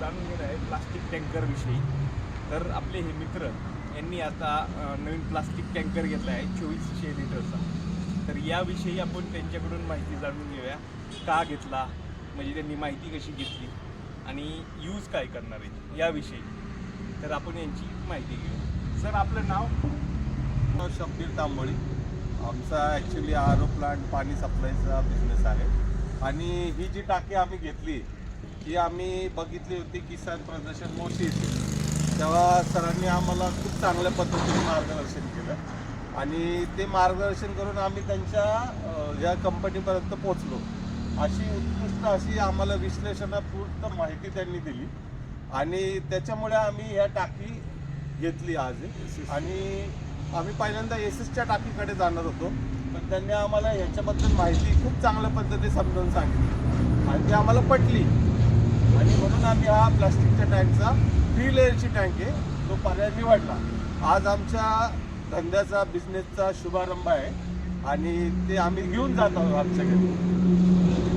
जाणून घेत आहे प्लास्टिक टँकरविषयी तर आपले हे मित्र यांनी आता नवीन प्लास्टिक टँकर घेतला आहे चोवीसशे लिटरचा. तर याविषयी आपण त्यांच्याकडून माहिती जाणून घेऊया. का घेतला? म्हणजे त्यांनी माहिती कशी घेतली? आणि यूज काय करणार आहे? याविषयी. तर आपण यांची माहिती घेऊ. सर आपलं नाव? शब्बीर तांबोळी. आमचा ॲक्च्युली आरो प्लांट पाणी सप्लायचा बिझनेस आहे. आणि ही जी टाकी आम्ही घेतली ही आम्ही बघितली होती किसान प्रदर्शन मोठी येते. तेव्हा सरांनी आम्हाला खूप चांगल्या पद्धतीने मार्गदर्शन केलं. आणि ते मार्गदर्शन करून आम्ही त्यांच्या या कंपनीपर्यंत पोचलो अशी उत्कृष्ट अशी आम्हाला विश्लेषणापूर्त माहिती त्यांनी दिली. आणि त्याच्यामुळे आम्ही ह्या टाकी घेतली आज. आणि आम्ही पहिल्यांदा एस एसच्या टाकीकडे जाणार होतो. पण त्यांनी आम्हाला ह्याच्याबद्दल माहिती खूप चांगल्या पद्धतीने समजावून सांगितली. आणि ती आम्हाला पटली. आणि म्हणून आम्ही हा प्लास्टिकच्या टँकचा थ्री लेअरची टँक आहे. तो पर्याय निवडला. आज आमच्या धंद्याचा बिझनेसचा शुभारंभ आहे आणि ते आम्ही घेऊन जात आहोत आमच्याकडे.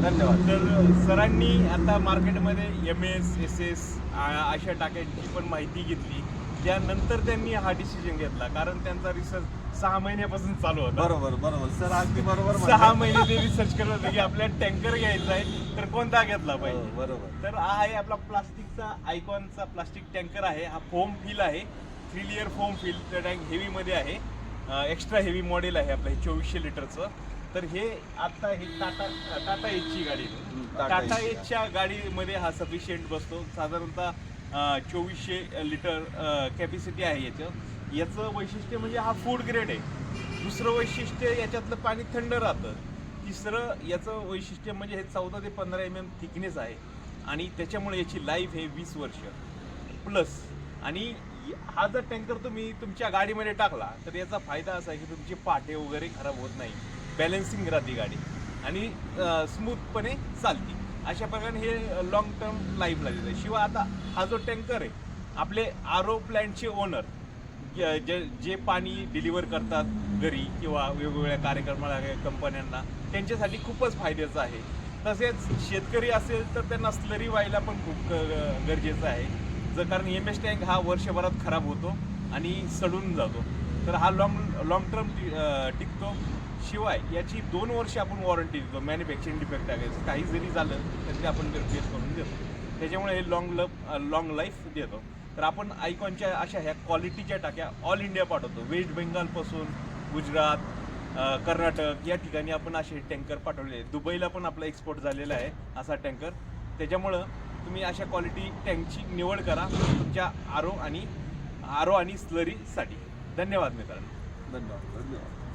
धन्यवाद. तर सरांनी आता मार्केटमध्ये एम एस एस एस अशा टाक्यांची पण माहिती घेतली. त्यानंतर त्यांनी हा डिसिजन घेतला. कारण त्यांचा रिसर्च सहा महिन्यापासून चालू होता. बरोबर बरोबर. सर अगदी बरोबर सहा. महिने ते रिसर्च करत होते की आपल्याला टँकर घ्यायचा आहे तर कोणता घेतला हो, पाहिजे? बरोबर. तर हा आहे आपला प्लास्टिकचा आयकॉनचा प्लास्टिक टँकर आहे. हा फोम फिल आहे. थ्री लिअर फोम फिल तर टँक हेवीमध्ये आहे एक्स्ट्रा हेवी मॉडेल आहे आपलं हे चोवीसशे लिटरचं. तर हे आता हे टाटा टाटा एचची गाडी टाटा टाटा एच. एचच्या गाडीमध्ये हा सफिशियंट बसतो. साधारणतः चोवीसशे लिटर कॅपॅसिटी आहे याचं. याचं वैशिष्ट्य म्हणजे हा फूड ग्रेड आहे. दुसरं वैशिष्ट्य याच्यातलं पाणी थंड राहतं. तिसरं याचं वैशिष्ट्य म्हणजे हे चौदा ते पंधरा एम एम थिकनेस आहे. आणि त्याच्यामुळे याची लाईफ हे वीस वर्ष. प्लस आणि हा जर टँकर तुम्ही तुमच्या गाडीमध्ये टाकला तर याचा फायदा असा आहे की तुमचे पाठे वगैरे खराब होत नाही. बॅलन्सिंग राहते गाडी. आणि स्मूथपणे चालते. अशा प्रकारे हे लॉंग टर्म लाईफला आहे शिवाय आता हा जो टँकर आहे आपले आरो प्लॅन्टचे ओनर जे जे पाणी डिलिव्हर करतात घरी किंवा वेगवेगळ्या कार्यक्रमाला कंपन्यांना त्यांच्यासाठी खूपच फायद्याचं आहे. तसेच शेतकरी असेल तर त्यांना स्लरी व्हायला पण खूप ग- गरजेचं आहे. जर कारण एम एस टँक हा वर्षभरात खराब होतो आणि सडून जातो. तर हा लॉंग लॉंग टर्म टिकतो. शिवाय याची दोन वर्ष आपण वॉरंटी देतो. मॅन्युफॅक्चरिंग डिफेक्ट आहे काही जरी झालं तर ते आपण रिप्लेस करून देतो. त्याच्यामुळे हे लॉंग लव लॉंग लाईफ देतो. तर आपण आयकॉनच्या अशा ह्या क्वालिटीच्या टाक्या ऑल इंडिया पाठवतो. वेस्ट बेंगालपासून गुजरात कर्नाटक या ठिकाणी आपण असे टँकर पाठवले आहेत. दुबईला पण आपला एक्सपोर्ट झालेला आहे असा टँकर त्याच्यामुळं तुम्ही अशा क्वालिटी टँकची निवड करा तुमच्या आरो आणि आरो आणि स्लरीसाठी धन्यवाद मित्रांनो. धन्यवाद धन्यवाद.